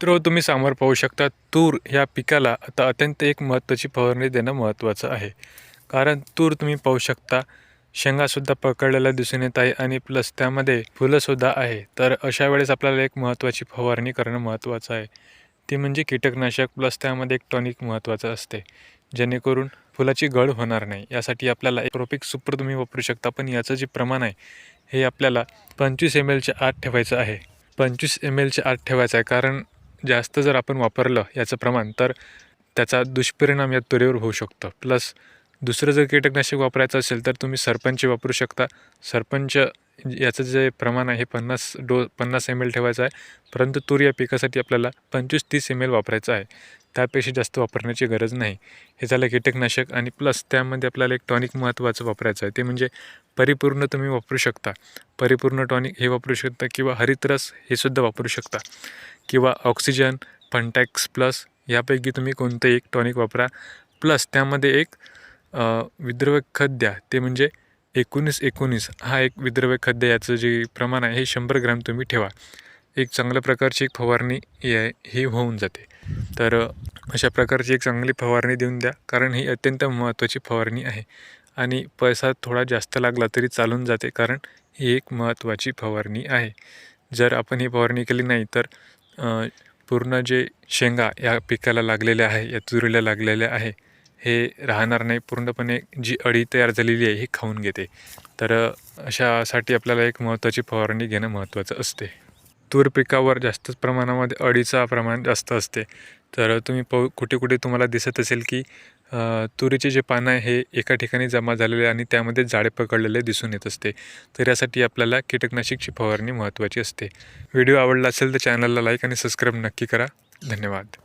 मित्र तुम्ही समोर पाहू शकता तूर ह्या पिकाला आता अत्यंत एक महत्त्वाची फवारणी देणं महत्त्वाचं आहे. कारण तूर तुम्ही पाहू शकता शेंगासुद्धा पकडलेला दिसून येत आहे आणि प्लस त्यामध्ये फुलंसुद्धा आहे. तर अशा वेळेस आपल्याला एक महत्त्वाची फवारणी करणं महत्त्वाचं आहे. ती म्हणजे कीटकनाशक प्लस त्यामध्ये एक टॉनिक महत्त्वाचं असते. जेणेकरून फुलाची गळ होणार नाही. यासाठी आपल्याला प्रोपिक सुपर तुम्ही वापरू शकता पण याचं जे प्रमाण आहे हे आपल्याला पंचवीस एम एलच्या आत ठेवायचं आहे. पंचवीस एम एलच्या आत ठेवायचं आहे. कारण जास्त जर आपण वापरलं याचं प्रमाण तर त्याचा दुष्परिणाम या तुरीवर होऊ शकतो. प्लस दुसरं जर कीटकनाशक वापरायचं असेल तर तुम्ही सरपंच वापरू शकता. सरपंच याचं जे प्रमाण आहे पन्नास डो पन्नास एम एल ठेवायचं आहे. परंतु तूर या पिकासाठी आपल्याला पंचवीस तीस एम एल वापरायचं आहे. त्यापेक्षा जास्त वापरण्याची गरज नाही. हे झालं कीटकनाशक आणि प्लस त्यामध्ये आपल्याला एक टॉनिक महत्त्वाचं वापरायचं आहे. ते म्हणजे परिपूर्ण तुम्ही वापरू शकता. परिपूर्ण टॉनिक हे वापरू शकता किंवा हरितरस हे सुद्धा वापरू शकता. किंवा ऑक्सिजन फंटॅक्स प्लस यापैकी तुम्ही कोणतं एक टॉनिक वापरा. प्लस त्यामध्ये एक विद्रव्य खत द्या ते म्हणजे एकोणीस एकोणीस हा एक विद्रव्य खत द्या याचं जे प्रमाण आहे हे शंभर ग्रॅम तुम्ही ठेवा. एक चांगल्या प्रकारची एक फवारणी ही आहे ही होऊन जाते. तर अशा प्रकारची एक चांगली फवारणी देऊन द्या कारण ही अत्यंत महत्त्वाची फवारणी आहे. आणि पैसा थोडा जास्त लागला तरी चालून जाते कारण ही एक महत्त्वाची फवारणी आहे. जर आपण ही फवारणी केली नाही तर पूर्ण जे शेंगा या पिकाला लागलेल्या आहे या तुरीला लागलेल्या आहे हे राहणार नाही. पूर्णपणे जी अळी तयार झालेली आहे ही खाऊन घेते. तर अशासाठी आपल्याला एक महत्त्वाची फवारणी घेणं महत्त्वाचं असते. तूर पिकावर जास्त प्रमाणामध्ये अळीचा प्रमाण जास्त असते. तर तुम्ही प कुठे कुठे तुम्हाला दिसत असेल की तुरीचे जे पानं आहे हे एका ठिकाणी जमा झालेले आणि त्यामध्ये जाळे पकडलेले दिसून येत असते. तर यासाठी आपल्याला कीटकनाशकची फवारणी महत्त्वाची असते. व्हिडिओ आवडला असेल तर चॅनलला लाईक आणि सबस्क्राईब नक्की करा. धन्यवाद.